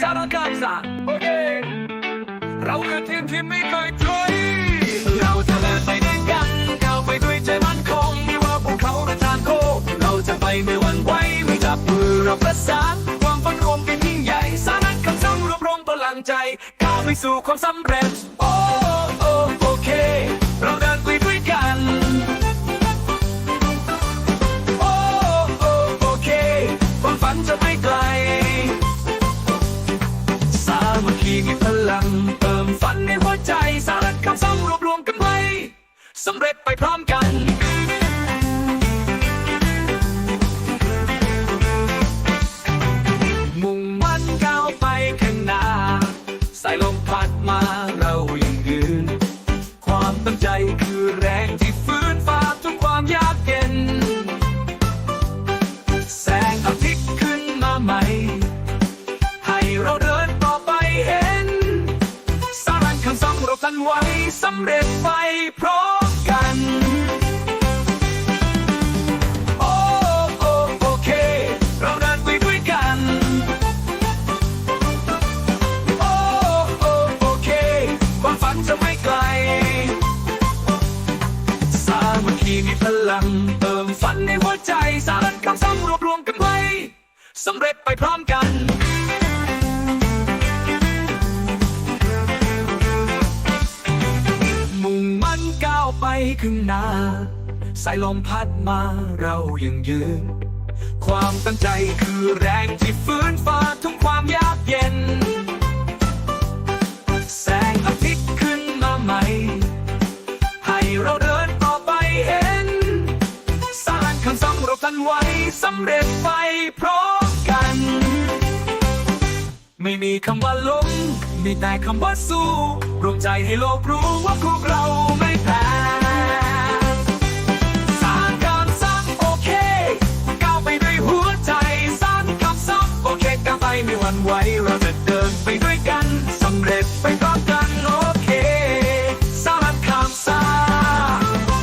สารคามสารโอเคเราคือทีมที่ไม่เคยถอยเราจะเดินไปด้วยกันก้าวไปด้วยใจมั่นคงไม่ว่าภูเขาหรือทางโค้งเราจะไปไม่หวั่นไหวไม่จับมือเราประสานความฝันรวมกันยิ่งใหญ่สารันคำสั่งรวบรวมพลังใจก้าวไปสู่ความสำเร็จโอ้โอ้โอเค ลัง เติมฝันในหัวใจสารคำซ้ำรวบรวมกันไว้สำเร็จไปพร้อมกันานไว้สำเร็จไปพร้อมกัน โอ้โอ้โอเค เราเดินไปด้วยกัน โอ้โอ้โอเค ความฝันจะไม่ไกล สามัคคีมีพลัง เติมฝันในหัวใจ สารันคำสั่งรวบรวมกันไว้สำเร็จไปพร้อมกัน ข้างหน้า สายลมพัดมาเรายังยืน ความตั้งใจคือแรงที่ฟื้นฟ้าทุกความยากเย็น แสงอาทิตย์ขึ้นมาใหม่ ให้เราเดินต่อไปเห็น สร้างคำสั่งเรากันไว้สำเร็จไปพร้อมกัน ไม่มีคำว่าล้มมีแต่คำว่าสู้รวมใจให้โลกรู้ว่าพวกเรา